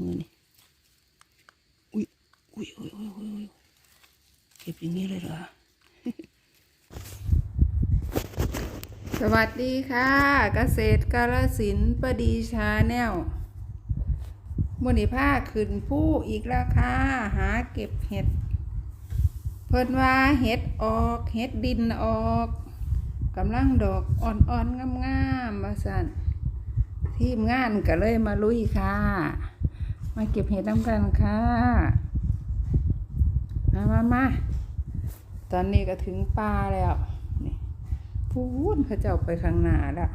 มือนี่อุ้ยอุ้ยอุ้ยอุ้ยอุ้ยเก็บอย่างนี้เลยเหรอ สวัสดีค่ะ เกษตรกาลสินประดีชาแนลมอนิผ้าขึ้นผู้อีกแล้วค่ะหาเก็บเห็ด เพิ่นว่าเห็ดออกเห็ดดินออกกำลังดอกอ่อนๆงามๆมาสั่นทีมงานก็เลยมาลุยค่ะ มาเก็บเห็ดน้ำกันค่ะ มามามาตอนนี้ก็ถึงป่าแล้ว นี่พูนเขาเจ้าไปข้างหน้าแล้ว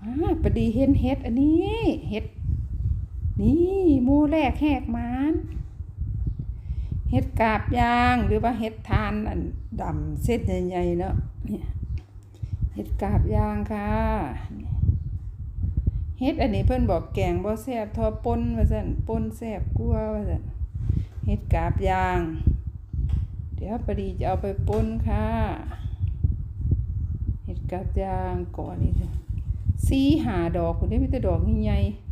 อ่าพอดีเห็นเห็ดอันนี้เห็ด นี่หมูแรกแหกมานเห็ดกาบยางหรือว่าเห็ดทานอันดำเส้นใหญ่ๆเนาะเนี่ยเห็ดกาบยางค่ะ เห็ดอันนี้เพิ่นบอกแกงบ่แซ่บทอปนว่าซั่นปนแซ่บกว่าว่าซั่นเห็ดกาบยาง เดี๋ยวพอดีจะเอาไปปนค่ะเห็ดกาบยางก่อนนี่จ้ะสีหาดอกคุณได้มีแต่ดอกใหญ่ๆ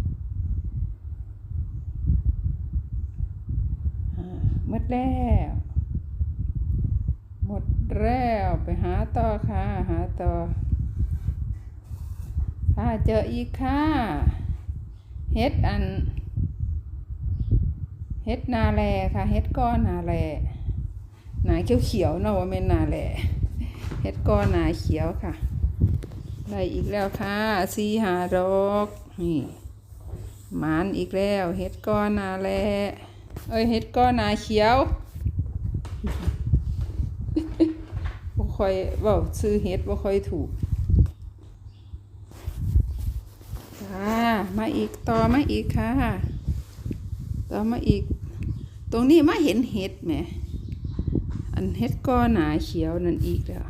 อ่าหมดแล้วหมดแล้วไปหาต่อค่ะ หาต่อ ค่ะเจออีกค่ะเฮ็ดอันเฮ็ดนาแลค่ะเฮ็ดก้อนนาแลหนาเขียวเขียวเนาะว่าเป็นนาแลเฮ็ดก้อนนาเขียวค่ะได้อีกแล้วค่ะสีหาดอกนี่หมานอีกแล้วเฮ็ดก้อนนาแลเอ้ยเฮ็ดก้อนนาเขียวบ่ค่อยเว้าซื้อเฮ็ดบ่ค่อยถูกค่ะ มาอีกต่อมาอีกค่ะ ต่อมาอีก ตรงนี้มาเห็นเห็ดแหมอันเห็ดก้อนหนาเขียวนั่นอีกแล้ว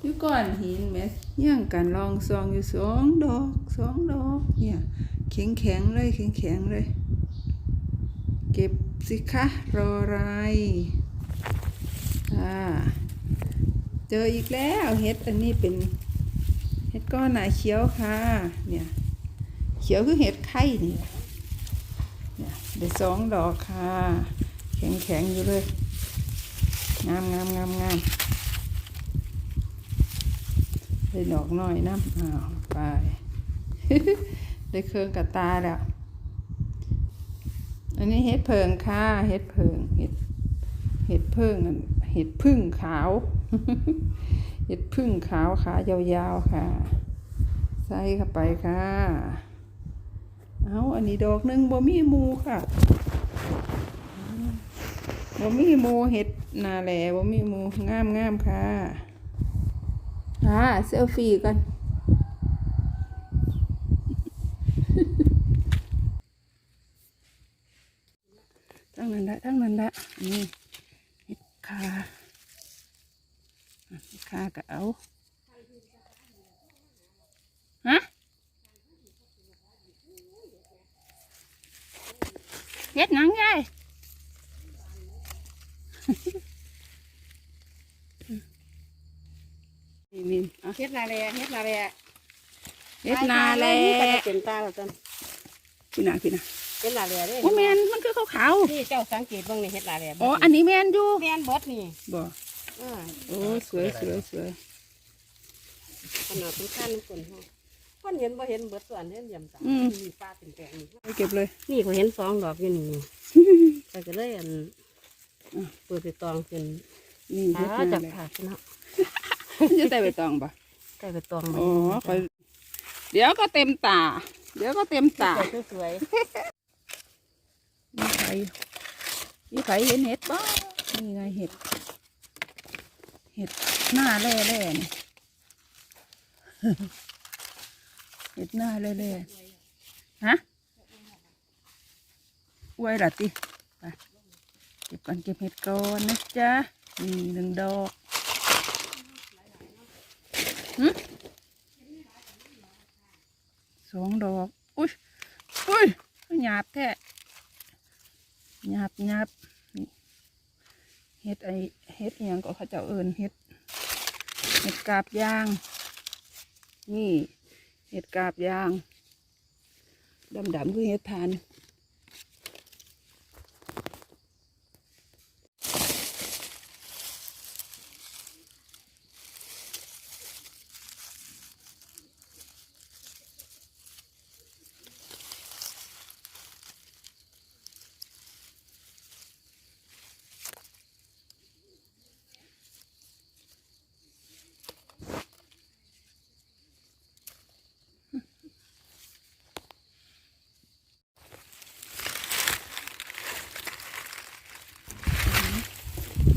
อยู่ก้อนหินแหมย่างกันลองซองอยู่สองดอกสองดอกเนี่ยแข็งแข็งเลยแข็งแข็งเลย เก็บสิคะรออะไรอ่าเจออีกแล้วเห็ดอันนี้เป็นเห็ดก้อนหนาเขียวค่ะ เนี่ย ขียวคือเห็ดไข่นี่เนี่ยได้สองดอกค่ะ แข็งแข็งอยู่เลย งามงามงามงามได้ดอกน้อยน้ำอ้าวไป ได้เครื่องกระตาแล้ว อันนี้เห็ดเพิงค่ะ เห็ดเพิงเห็ดเห็ดเพิงเห็ดพึ่งขาว เห็ดพึ่งขาวขายาวๆค่ะ ใส่เข้าไปค่ะ เอาอันนี้ดอกหนึ่งบ่มีหมูค่ะบ่มีหมูเห็ดนาแหล่บ่มีหมูงามงามๆค่ะอ่าเซลฟี่กันทั้งนั้นละทั้งนั้นละนี่เห็ดคาอะเห็ดคาก็เอา เห็ดหนังยายนี่นี่เอาเฮ็ดนาแลเฮ็ดนาแลเห็ดนาแลเป็นตาแล้วจันพี่นาพี่นาเป็นนาแลเด้โอ้แมนมันคือขาวนี่เจ้าสังเกตเบิ่งนี่เฮ็ดนาแลๆอ๋ออันนี้แมนอยู่แม่นเบิดนี่บ่อ่าโอ้สวยสวยสวยขนาดเป็นขั้นคนเฮา คนเห็นบ่เห็นเบิดส่วนเห็นยำตามีฟ้าเป็นแปลงนี่ไปเก็บเลย นี่เขาเห็นสองดอกอยู่นี่ก็จะเลยอันเปิดไปตองเป็นนี่หาเฮ็ดจันาบแลขาดเนาะจะได้ไปตองบ่ใส่ไปตองอ๋อคอยเดี๋ยวก็เต็มตา เดี๋ยวก็เต็มตา สวยมีใครมีใครเห็นเห็ดบ้างนี่ไงเห็ด เห็ดหน้าแร่แร่ๆนี่ เห็ดหน้าแร่แร่ฮะอวยหละติไปเก็บก่อนเก็บเห็ดก่อนนะจ๊ะนี่หนึ่งดอกหึสองดอก อุ้ยอุ้ยหยาบแท้หยาบหยาบเฮ็ดไอเฮ็ดอหยังก็เขาเจ้าเอิญเฮ็ดเฮ็ดกาบยาง นี่ เห็ดกาบยางดำๆคือเห็ดทาน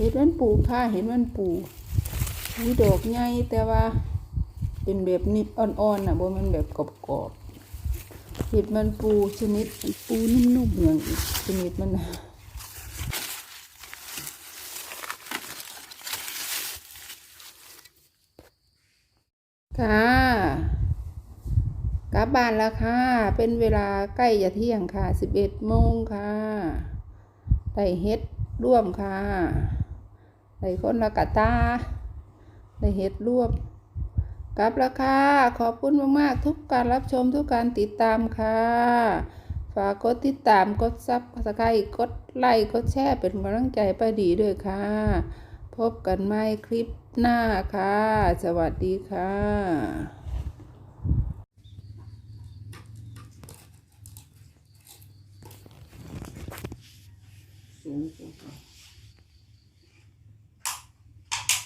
เห็ดมันปูค่ะเห็นมันปูมีดอกใหญ่แต่ว่า เป็นแบบนิบอ่อนๆน่ะบ่มันแบบกรอบๆเห็ดมันปูชนิดปูนุ่มๆอย่างอีกชนิดมันนะค่ะกลับบ้านแล้วค่ะ เป็นเวลาใกล้จะเที่ยงค่ะ11โมงค่ะได้เฮ็ดร่วมค่ะ ได้คนละกะตาได้เฮ็ดรวมกลับแล้วค่ะขอบคุณมาก ๆ ทุกการรับชมทุกการติดตามค่ะ ฝากกดติดตามกดซับสไครต์กดไลค์กดแชร์เป็นกำลังใจไปดีด้วยค่ะ พบกันใหม่คลิปหน้าค่ะ สวัสดีค่ะสูง